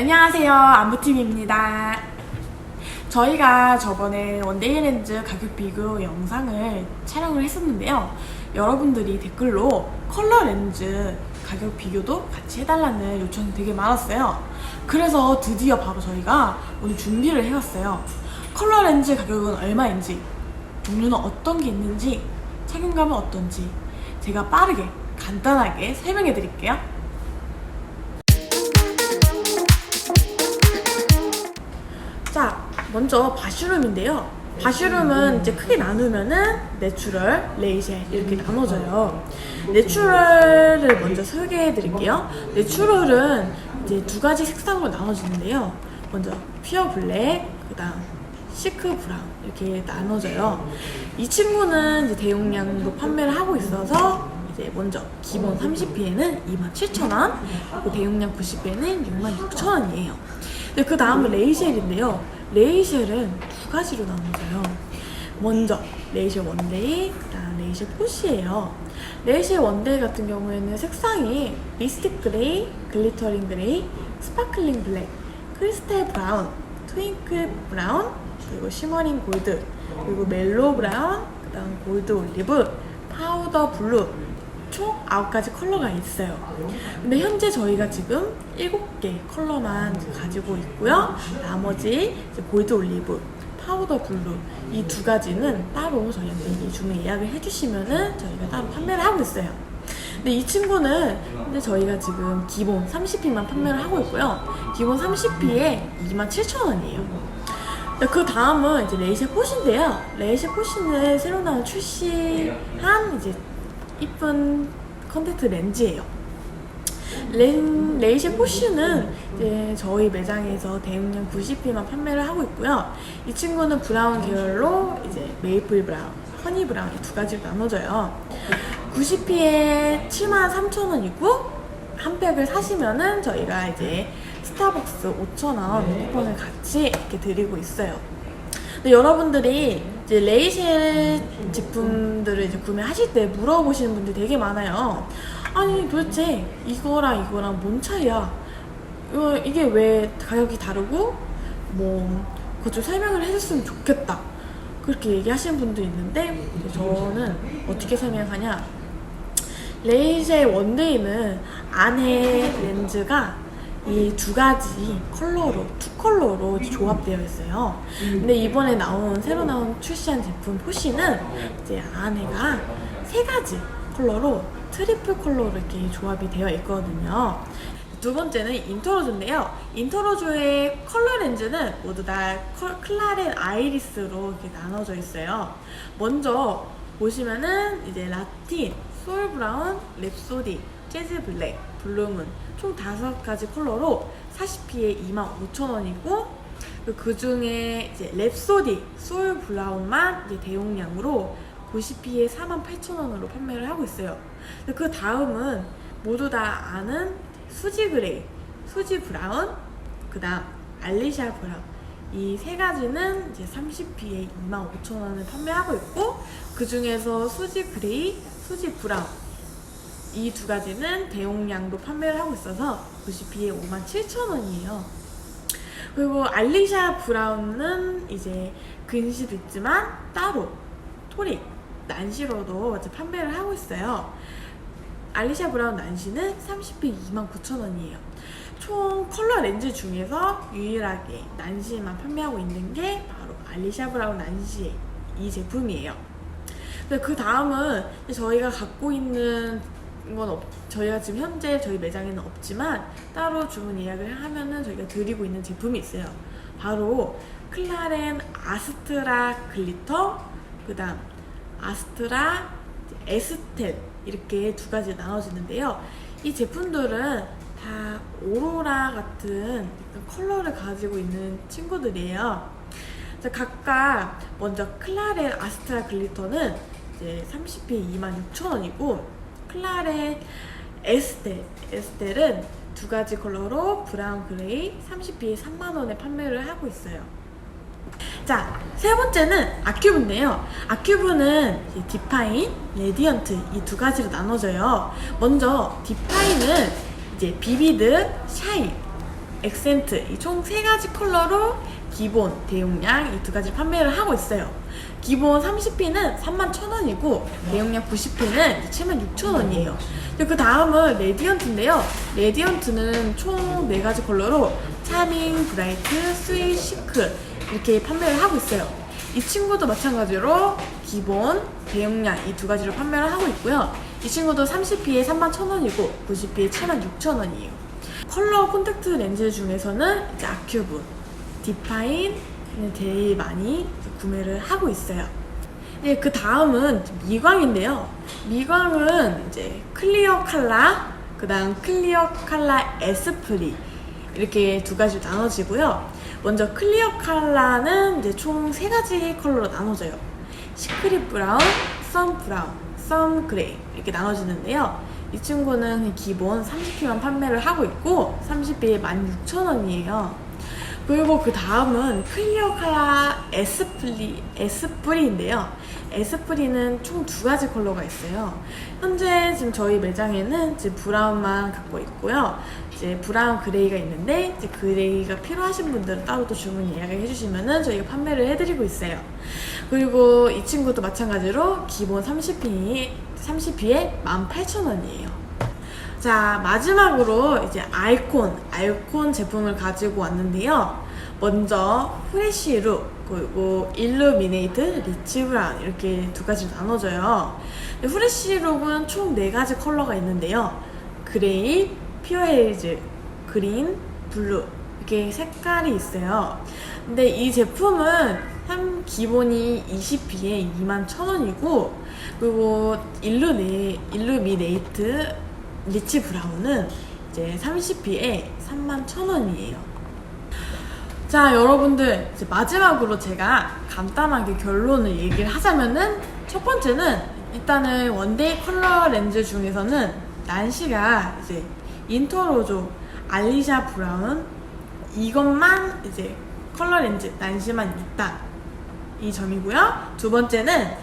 안녕하세요. 안부팀입니다. 저희가 저번에 원데이 렌즈 가격 비교 영상을 촬영을 했었는데요. 여러분들이 댓글로 컬러 렌즈 가격 비교도 같이 해달라는 요청이 되게 많았어요. 그래서 드디어 바로 저희가 오늘 준비를 해왔어요. 컬러 렌즈 가격은 얼마인지, 종류는 어떤 게 있는지, 착용감은 어떤지 제가 빠르게 간단하게 설명해 드릴게요. 먼저 바슈룸인데요. 바슈룸은 이제 크게 나누면은 내추럴, 레이셀 이렇게 나눠져요. 내추럴을 먼저 소개해 드릴게요. 내추럴은 이제 두 가지 색상으로 나눠지는데요. 먼저 퓨어 블랙, 그다음 시크 브라운 이렇게 나눠져요. 이 친구는 이제 대용량으로 판매를 하고 있어서 이제 먼저 기본 30P에는 27,000원, 그리고 대용량 90P에는 66,000원이에요. 네, 그 다음은 레이쉘인데요. 레이쉘은 두 가지로 나눠져요. 먼저 레이쉘 원데이, 그 다음 레이쉘 포시예요. 레이쉘 원데이 같은 경우에는 색상이 미스틱 그레이, 글리터링 그레이, 스파클링 블랙, 크리스탈 브라운, 트윙클 브라운, 그리고 시머링 골드, 그리고 멜로우 브라운, 그 다음 골드 올리브, 파우더 블루, 총 9가지 컬러가 있어요. 근데 현재 저희가 지금 7개 컬러만 가지고 있고요. 나머지 골드 올리브, 파우더 블루 이 두 가지는 따로 저희한테 주문 예약을 해주시면은 저희가 따로 판매를 하고 있어요. 근데 이 친구는 근데 저희가 지금 기본 30P만 판매를 하고 있고요. 기본 30P에 27,000원이에요. 그 다음은 이제 레이셀 포시인데요. 레이셀 포시는 새로 나온 출시한 이제 이쁜 컨택트 렌즈예요. 렌, 레이셀 포시는 이제 저희 매장에서 대용량 90P만 판매를 하고 있고요. 이 친구는 브라운 계열로 이제 메이플 브라운, 허니 브라운 이두 가지로 나눠져요. 90P에 73,000원이고 한 팩을 사시면은 저희가 이제 스타벅스 5,000원 쿠폰을 같이 이렇게 드리고 있어요. 근데 여러분들이 이제 레이셀 제품들을 이제 구매하실 때 물어보시는 분들이 되게 많아요. 아니 도대체 이거랑 이거랑 뭔 차이야? 이게 왜 가격이 다르고 뭐 그것 좀 설명을 해줬으면 좋겠다. 그렇게 얘기하시는 분도 있는데 저는 어떻게 설명하냐? 레이셀 원데이는 안에 렌즈가 이 두 가지 컬러로 투 컬러로 조합되어 있어요. 근데 이번에 나온 새로 나온 출시한 제품 포시는 이제 안에가 세 가지 컬러로 트리플 컬러로 이렇게 조합이 되어 있거든요. 두 번째는 인터로즈인데요. 인터로즈의 컬러 렌즈는 모두 다 컬- 클라렌 아이리스로 이렇게 나눠져 있어요. 먼저 보시면은 이제 라틴, 소울 브라운, 랩소디, 재즈 블랙, 블루문 총 다섯 가지 컬러로 40P에 25,000원이고 그 중에 이제 랩소디, 소울 브라운만 이제 대용량으로 90P에 48,000원으로 판매를 하고 있어요. 그 다음은 모두 다 아는 수지 그레이, 수지 브라운, 그 다음 알리샤 브라운. 이 세 가지는 이제 30P에 25,000원을 판매하고 있고, 그 중에서 수지 그레이, 수지 브라운. 이 두 가지는 대용량도 판매를 하고 있어서 90P에 57,000원이에요. 그리고 알리샤 브라운은 이제 근시도 있지만 따로 토릭, 난시로도 판매를 하고 있어요. 알리샤 브라운 난시는 30피 29,000원이에요. 총 컬러 렌즈 중에서 유일하게 난시만 판매하고 있는 게 바로 알리샤 브라운 난시 이 제품이에요. 근데 그 다음은 저희가 갖고 있는 건 없, 저희가 지금 현재 저희 매장에는 없지만 따로 주문 예약을 하면은 저희가 드리고 있는 제품이 있어요. 바로 클라렌 아스트라 글리터, 그 다음 아스트라 에스텔 이렇게 두 가지 나눠지는데요. 이 제품들은 다 오로라 같은 컬러를 가지고 있는 친구들이에요. 자, 각각 먼저 클라렌 아스트라 글리터는 이제 30P 26,000원이고 클라렌 에스텔 에스텔은 두 가지 컬러로 브라운 그레이 30P에 3만 원에 판매를 하고 있어요. 자, 세 번째는 아큐브인데요. 아큐브는 디파인, 레디언트 이 두 가지로 나눠져요. 먼저 디파인은 이제 비비드, 샤인 액센트 이 총 세 가지 컬러로 기본, 대용량 이 두 가지 판매를 하고 있어요. 기본 30P는 31,000원이고 대용량 90P는 76,000원이에요. 그 다음은 레디언트인데요. 레디언트는 총 네 가지 컬러로 차밍, 브라이트, 스윗, 시크 이렇게 판매를 하고 있어요. 이 친구도 마찬가지로 기본, 대용량 이 두 가지로 판매를 하고 있고요. 이 친구도 30P에 31,000원이고 90P에 76,000원이에요. 컬러 콘택트 렌즈 중에서는 이제 아큐브, 디파인 제일 많이 구매를 하고 있어요. 네, 그 다음은 미광인데요. 미광은 이제 클리어 칼라, 그 다음 클리어 칼라 에스프리 이렇게 두 가지로 나눠지고요. 먼저 클리어 칼라는 이제 총 세 가지 컬러로 나눠져요. 시크릿 브라운, 썬 브라운, 썬 그레이 이렇게 나눠지는데요. 이 친구는 기본 30P만 판매를 하고 있고 30P에 16,000원이에요. 그리고 그 다음은 클리어 칼라 에스프리, 에스프리인데요. 에스프리는 총 두 가지 컬러가 있어요. 현재 지금 저희 매장에는 이제 브라운만 갖고 있고요. 이제 브라운 그레이가 있는데 이제 그레이가 필요하신 분들은 따로 또 주문 예약을 해주시면은 저희가 판매를 해드리고 있어요. 그리고 이 친구도 마찬가지로 기본 30P, 30P에 18,000원이에요. 자, 마지막으로 이제 아이콘, 아이콘 제품을 가지고 왔는데요. 먼저 프레쉬 룩, 그리고 일루미네이트, 리치 브라운 이렇게 두 가지로 나눠져요. 프레쉬 룩은 총 네 가지 컬러가 있는데요. 그레이, 퓨어 헤이즈, 그린, 블루 이렇게 색깔이 있어요. 근데 이 제품은 한 기본이 20P에 21,000원이고 그리고 일루미네이트 리치 브라운은 이제 30P에 31,000원이에요. 자, 여러분들, 이제 마지막으로 제가 간단하게 결론을 얘기를 하자면은 첫 번째는 일단은 원데이 컬러 렌즈 중에서는 난시가 이제 인터로조, 알리샤 브라운 이것만 이제 컬러 렌즈 난시만 있다. 이 점이고요. 두 번째는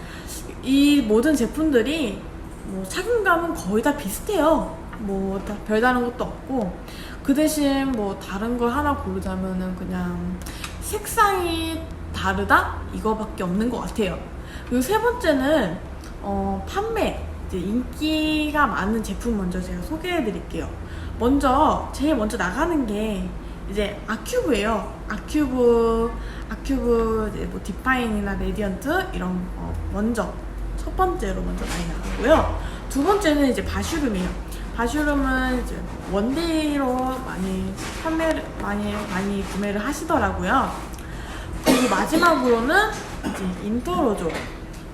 이 모든 제품들이 뭐 착용감은 거의 다 비슷해요. 뭐다 별다른 것도 없고 그 대신 뭐 다른 걸 하나 고르자면은 그냥 색상이 다르다 이거밖에 없는 것 같아요. 그리고 세 번째는 어, 판매 인기가 많은 제품 먼저 제가 소개해 드릴게요. 먼저 제일 먼저 나가는 게 이제 아큐브예요. 아큐브 아큐브 이제 뭐 디파인이나 레디언트 이런 거 먼저 첫 번째로 먼저 많이 나가고요. 두 번째는 이제 바슈룸이에요. 바슈룸은 이제 원데이로 많이 판매를 많이 많이 구매를 하시더라고요. 그리고 마지막으로는 이제 인터로조.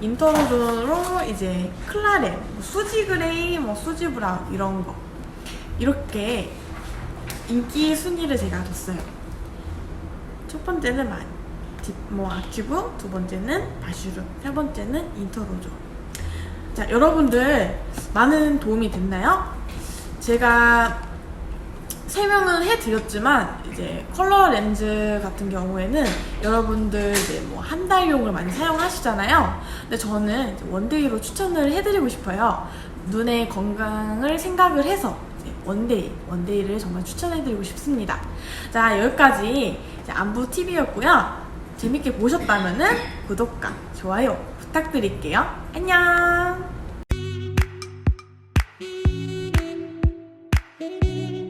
인터로조로 이제 클라렌, 뭐 수지 그레이, 뭐 수지 브라운 이런 거 이렇게 인기 순위를 제가 뒀어요. 첫 번째는 많이 딥, 뭐 아큐브, 두 번째는 바슈룸, 세 번째는 인터로조. 자, 여러분들 많은 도움이 됐나요? 제가 설명은 해드렸지만 이제 컬러 렌즈 같은 경우에는 여러분들 이제 뭐 한 달용을 많이 사용하시잖아요. 근데 저는 원데이로 추천을 해드리고 싶어요. 눈의 건강을 생각을 해서 원데이, 원데이를 정말 추천해드리고 싶습니다. 자, 여기까지 안부 TV였고요. 재밌게 보셨다면은 구독과 좋아요 부탁드릴게요. 안녕!